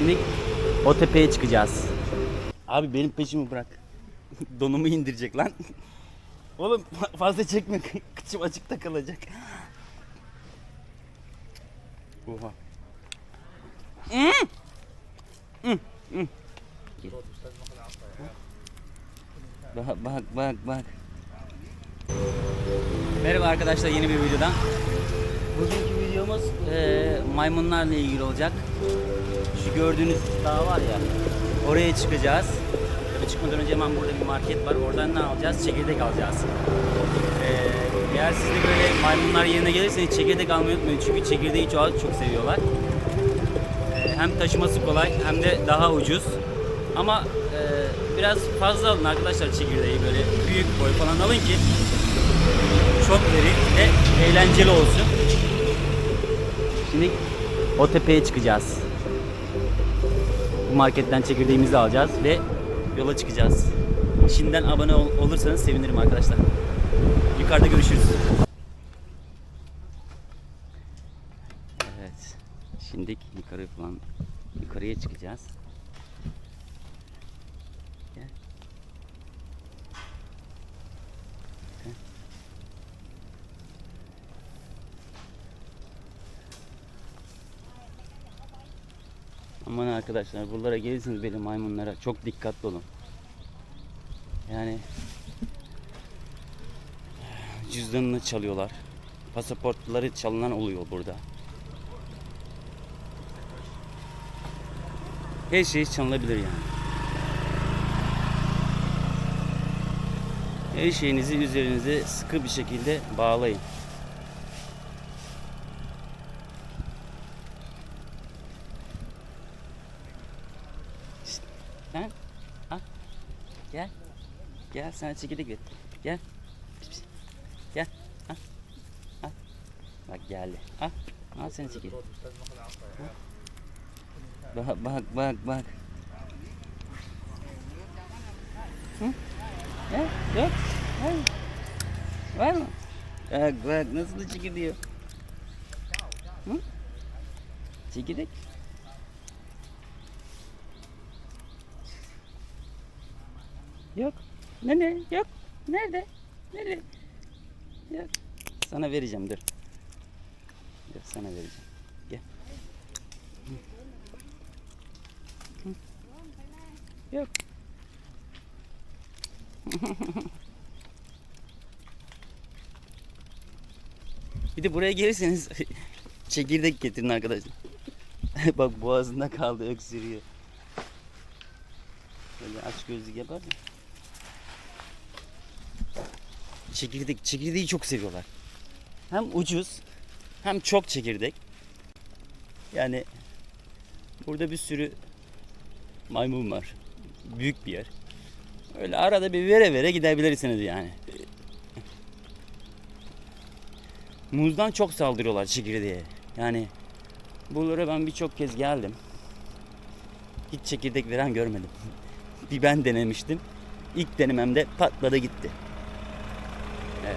Şimdi o tepeye çıkacağız. Abi benim peşimi bırak. Donumu indirecek lan. Oğlum fazla çekme. Kıçım açıkta kalacak. Oha. Bak bak bak bak. Merhaba arkadaşlar yeni bir videodan. Bugünkü videomuz eee, maymunlarla ilgili olacak. Şu gördüğünüz dağ var ya oraya çıkacağız. Tabii çıkmadan önce hemen burada bir market var. Oradan ne alacağız? Çekirdek alacağız. Eee, eğer siz de böyle maymunlar yerine gelirseniz çekirdek almayı unutmayın. Çünkü çekirdeği çok, çok seviyorlar. Eee, hem taşıması kolay hem de daha ucuz. Ama eee, biraz fazla alın arkadaşlar çekirdeği böyle büyük boy falan alın ki çok verin ve eğlenceli olsun. Şimdi o tepeye çıkacağız. Bu marketten çekirdeğimizi alacağız ve yola çıkacağız. Şimdiden abone ol- olursanız sevinirim arkadaşlar. Yukarıda görüşürüz. Evet. Şimdi yukarı falan yukarıya çıkacağız. Gel. Gel. Aman arkadaşlar buralara gelirsiniz benim maymunlara çok dikkatli olun. Yani cüzdanını çalıyorlar. Pasaportları çalınan oluyor burada. Her şey çalınabilir yani. Her şeyinizi üzerinize sıkı bir şekilde bağlayın. Sen al. Gel. Gel sana çekirdek ver. Gel. Pis, pis. Gel. Al. Al. Bak geldi. Al. Al seni çekirdek. Al. Bak bak bak bak. Hı? Ya, yok. Hayır. Var mı? Bak bak nasıl da çekiliyor. Hı? Çekirdek. Yok. Ne ne? Yok. Nerede? Nerede? Yok. Sana vereceğim dur. Dur sana vereceğim. Gel. Hı. Hı. Yok. Bir de buraya gelirseniz çekirdek getirin arkadaşlar. Bak boğazında kaldı öksürüyor. Böyle aç gözlük yapar mı? Çekirdek, çekirdeği çok seviyorlar. Hem ucuz hem çok çekirdek. Yani burada bir sürü maymun var. Büyük bir yer. Öyle arada bir vere vere gidebilirsiniz yani. Muzdan çok saldırıyorlar çekirdeğe. Yani buralara ben birçok kez geldim. Hiç çekirdek veren görmedim. bir ben denemiştim. İlk denememde patladı gitti. Evet.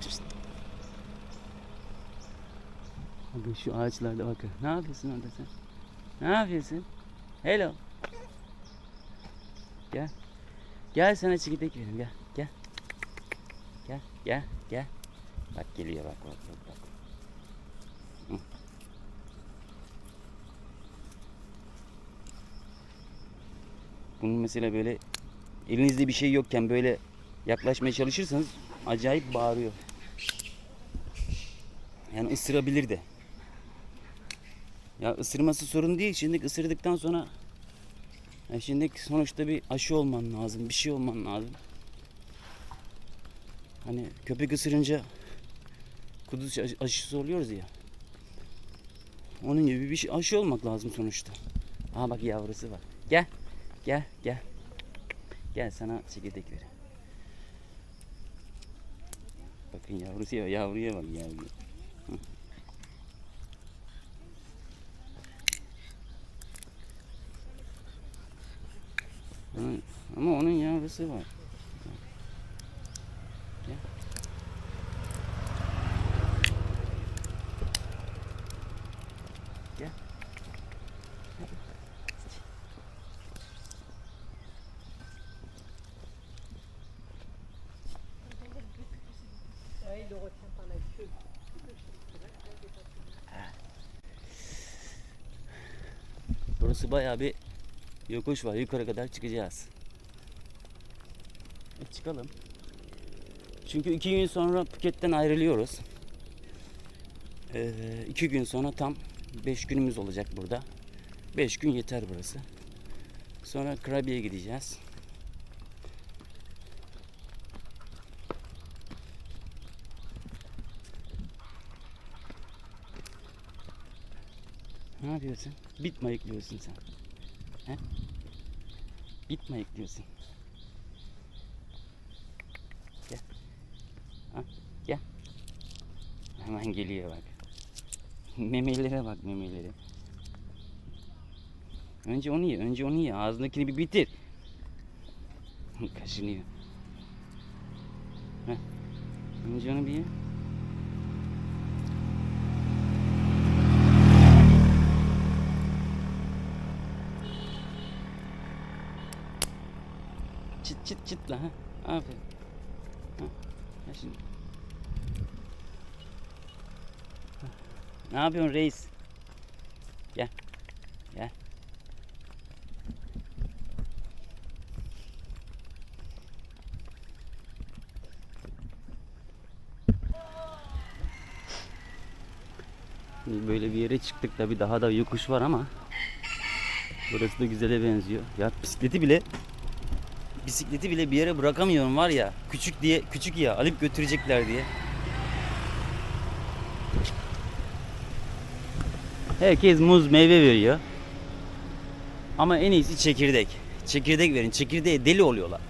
Pişt. Bakın şu ağaçlarda bakın. Ne yapıyorsun orada sen? Ne yapıyorsun? Hello. Gel. Gel sana çekirdek vereyim gel. Gel. Gel gel gel. Bak geliyor bak bak bak. bak. Hı. Bunun mesela böyle elinizde bir şey yokken böyle yaklaşmaya çalışırsanız acayip bağırıyor. Yani ısırabilir de. Ya ısırması sorun değil. Şimdi ısırdıktan sonra ya şimdi sonuçta bir aşı olman lazım. Bir şey olman lazım. Hani köpek ısırınca kuduz aşı- aşısı oluyoruz ya. Onun gibi bir şey aşı olmak lazım sonuçta. Aha bak yavrusu var. Gel. Gel gel. Gel sana çekirdek ver. Bakın yavrusu ya yavruya bak yavruya. Alright, I'm on it, y'all, let's see what. ya, Abik. Yokuş var. Yukarı kadar çıkacağız. E, çıkalım. Çünkü iki gün sonra Phuket'ten ayrılıyoruz. Ee, iki gün sonra tam beş günümüz olacak burada. Beş gün yeter burası. Sonra Krabi'ye gideceğiz. Ne yapıyorsun? Bit mi sen? He? Bit mi? Gel. Ha, gel. Hemen geliyor bak. Memelere bak memelere. Önce onu ye, önce onu ye. Ağzındakini bir bitir. Kaşınıyor. Heh. Önce onu bir ye. Çıt çıt çıt la ha. Aferin. Ha. ha şimdi. Ne yapıyorsun reis? Gel. Gel. Böyle bir yere çıktık tabi daha da yokuş var ama Burası da güzele benziyor. Ya bisikleti bile bisikleti bile bir yere bırakamıyorum var ya. Küçük diye küçük ya alıp götürecekler diye. Herkes muz meyve veriyor. Ama en iyisi çekirdek. Çekirdek verin. Çekirdeğe deli oluyorlar.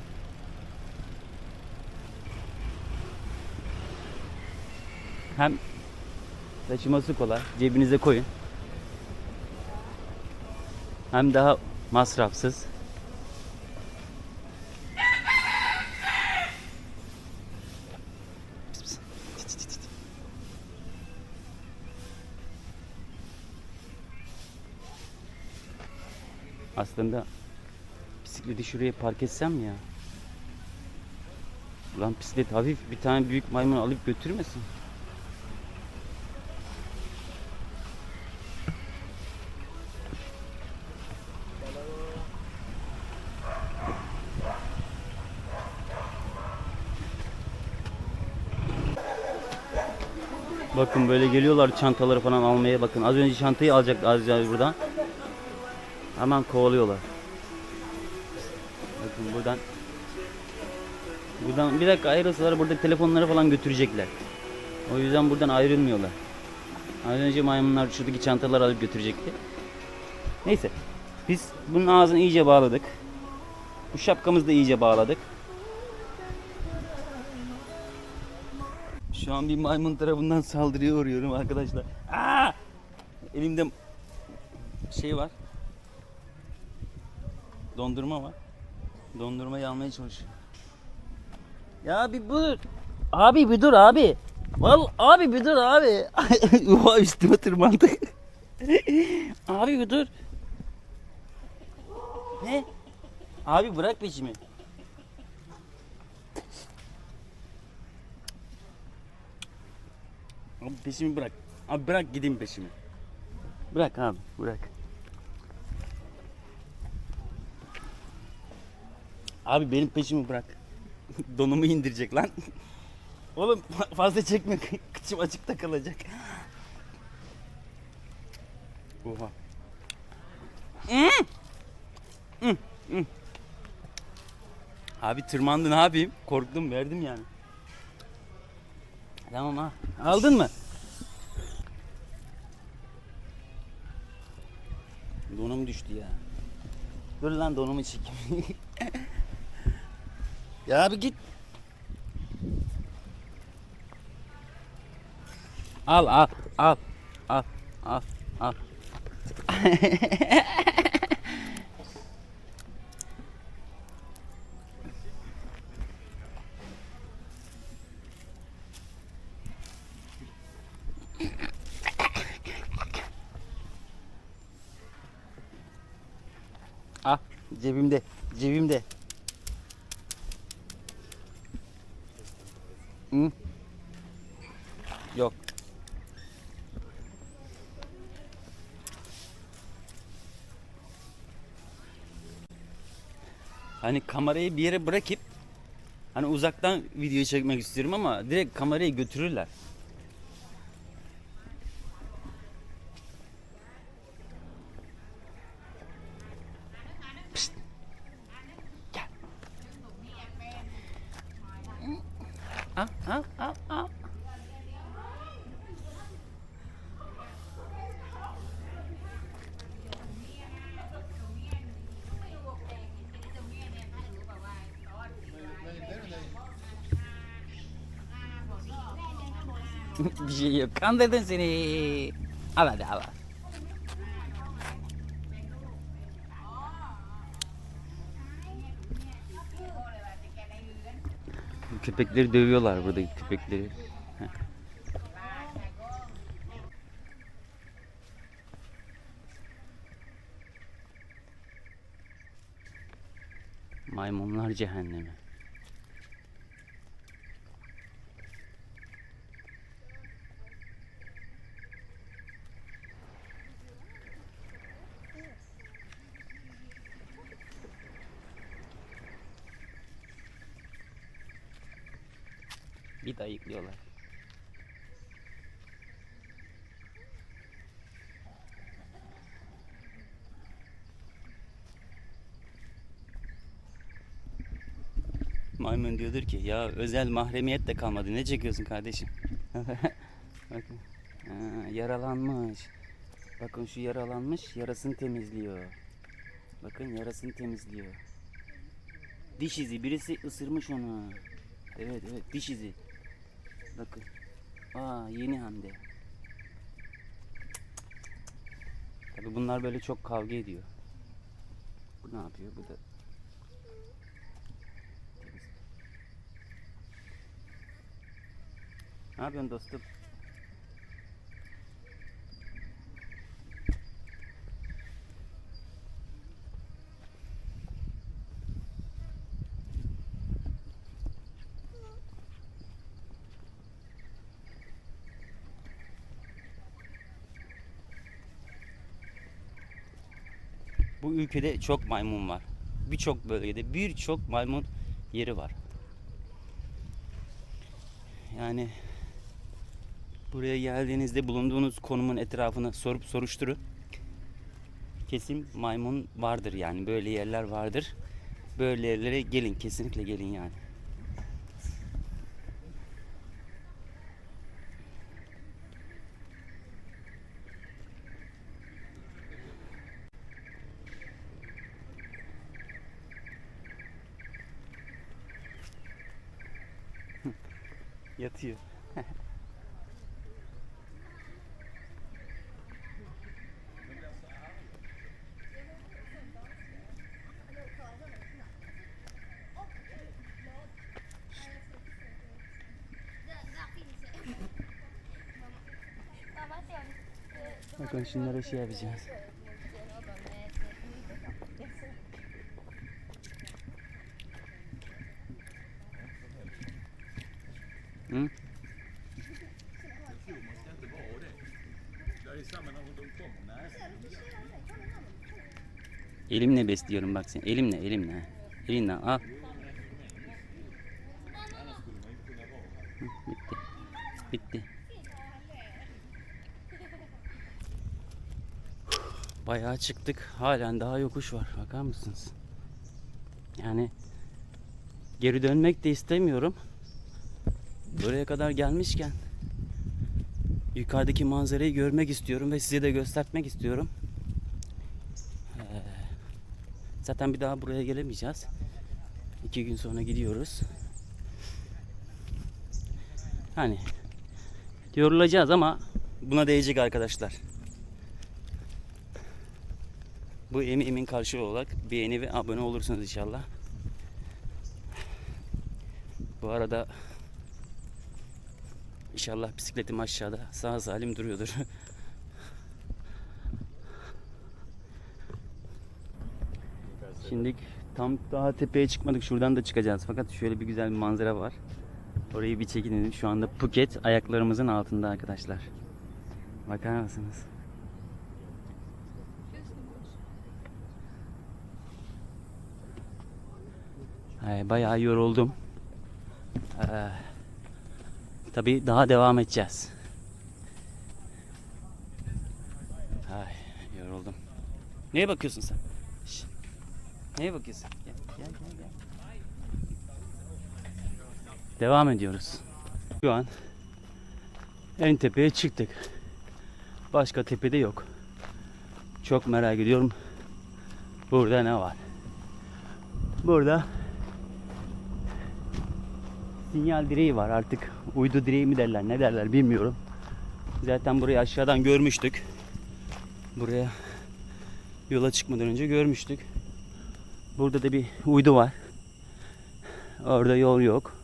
Hem taşıması kolay. Cebinize koyun. Hem daha masrafsız. Aslında bisikleti şuraya park etsem ya? Ulan bisiklet hafif bir tane büyük maymun alıp götürmesin. Bakın böyle geliyorlar çantaları falan almaya bakın. Az önce çantayı alacaktı Aziz abi buradan. Hemen kovalıyorlar. Bakın buradan Buradan bir dakika ayrılsalar burada telefonları falan götürecekler. O yüzden buradan ayrılmıyorlar. Az önce maymunlar şuradaki çantaları alıp götürecekti. Neyse. Biz bunun ağzını iyice bağladık. Bu şapkamızı da iyice bağladık. Şu an bir maymun tarafından saldırıya uğruyorum arkadaşlar. Aa! Elimde şey var. Dondurma var. Dondurmayı almaya çalışıyorum. Ya bir dur. Abi bir dur abi. Val abi bir dur abi. Oha üstüme tırmandı. abi bir dur. Ne? Abi bırak peşimi. Abi peşimi bırak. Abi bırak gideyim peşimi. Bırak abi bırak. Abi benim peşimi bırak. Donumu indirecek lan. Oğlum fa- fazla çekme. Kıçım açıkta kalacak. Oha. Abi tırmandı ne yapayım? Korktum verdim yani. Tamam ha. Aldın mı? Donum düştü ya. Dur lan donumu çekeyim. Ya abi git. Al al al al al al. Ah cebimde cebimde. Hı? Yok. Hani kamerayı bir yere bırakıp hani uzaktan video çekmek istiyorum ama direkt kamerayı götürürler. bir şey yok. Kandırdın seni. Al hadi al. Köpekleri dövüyorlar buradaki köpekleri. Maymunlar cehennemi. Bir de ayıklıyorlar. Maymun diyordur ki ya özel mahremiyet de kalmadı. Ne çekiyorsun kardeşim? Bakın. Ha, yaralanmış. Bakın şu yaralanmış yarasını temizliyor. Bakın yarasını temizliyor. Diş izi birisi ısırmış onu. Evet evet diş izi. Bakın. Aa yeni hem de. Tabi bunlar böyle çok kavga ediyor. Bu ne yapıyor? Bu da. Ne yapıyorsun dostum? Bu ülkede çok maymun var. Birçok bölgede birçok maymun yeri var. Yani buraya geldiğinizde bulunduğunuz konumun etrafını sorup soruşturun. Kesin maymun vardır yani böyle yerler vardır. Böyle yerlere gelin kesinlikle gelin yani. Yatıyor. Bakın şunlara şey yapacağız. Elimle besliyorum bak sen. Elimle, elimle. Elinle al. Bitti. Bitti. Bayağı çıktık. Halen daha yokuş var. Bakar mısınız? Yani geri dönmek de istemiyorum. Buraya kadar gelmişken yukarıdaki manzarayı görmek istiyorum ve size de göstermek istiyorum. Ee, zaten bir daha buraya gelemeyeceğiz. İki gün sonra gidiyoruz. Hani yorulacağız ama buna değecek arkadaşlar. Bu emeğimin karşılığı olarak beğeni ve abone olursunuz inşallah. Bu arada inşallah bisikletim aşağıda sağ salim duruyordur. Şimdi tam daha tepeye çıkmadık. Şuradan da çıkacağız. Fakat şöyle bir güzel bir manzara var. Orayı bir çekin dedim. Şu anda Phuket ayaklarımızın altında arkadaşlar. Bakar mısınız? Ay, bayağı yoruldum. Ee, tabii daha devam edeceğiz. Ay, yoruldum. Neye bakıyorsun sen? Neye bakıyorsun? Gel, gel, gel, gel. Devam ediyoruz. Şu an en tepeye çıktık. Başka tepede yok. Çok merak ediyorum. Burada ne var? Burada sinyal direği var artık. Uydu direği mi derler ne derler bilmiyorum. Zaten burayı aşağıdan görmüştük. Buraya yola çıkmadan önce görmüştük. Burada da bir uydu var. Orada yol yok.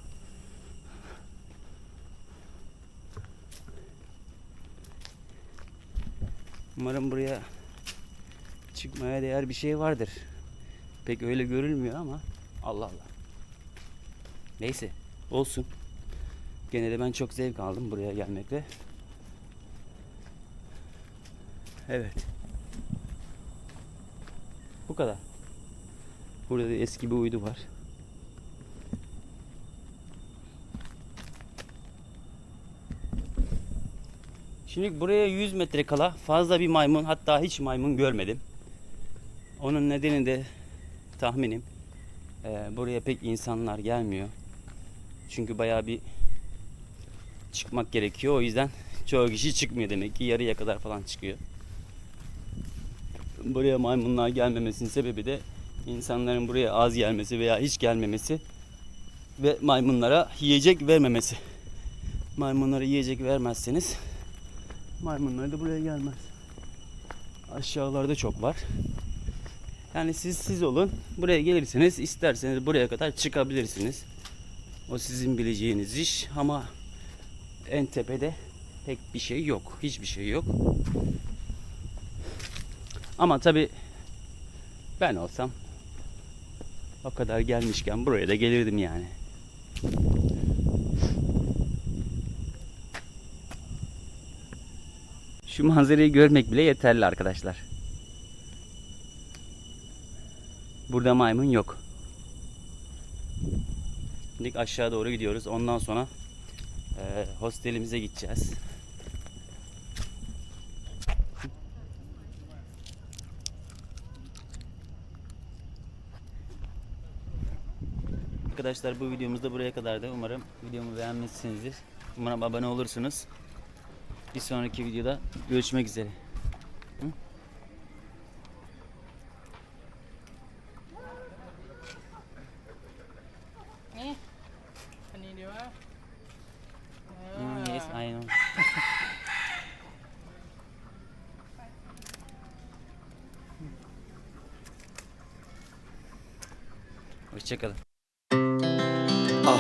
Umarım buraya çıkmaya değer bir şey vardır. Pek öyle görülmüyor ama Allah Allah. Neyse olsun. Gene de ben çok zevk aldım buraya gelmekte. Evet. Bu kadar. Burada da eski bir uydu var. Şimdi buraya 100 metre kala fazla bir maymun hatta hiç maymun görmedim. Onun nedeni de tahminim e, buraya pek insanlar gelmiyor. Çünkü bayağı bir çıkmak gerekiyor. O yüzden çoğu kişi çıkmıyor demek ki yarıya kadar falan çıkıyor. Buraya maymunlar gelmemesinin sebebi de insanların buraya az gelmesi veya hiç gelmemesi ve maymunlara yiyecek vermemesi. Maymunlara yiyecek vermezseniz maymunlar da buraya gelmez. Aşağılarda çok var. Yani siz siz olun. Buraya gelirsiniz. isterseniz buraya kadar çıkabilirsiniz. O sizin bileceğiniz iş ama en tepede pek bir şey yok. Hiçbir şey yok. Ama tabi ben olsam o kadar gelmişken buraya da gelirdim yani. Şu manzarayı görmek bile yeterli arkadaşlar. Burada maymun yok. Şimdi aşağı doğru gidiyoruz. Ondan sonra e, hostelimize gideceğiz. arkadaşlar bu videomuz da buraya kadardı. Umarım videomu beğenmişsinizdir. Umarım abone olursunuz. Bir sonraki videoda görüşmek üzere. Ne? Hani diyor. Hmm, yes, Hoşçakalın.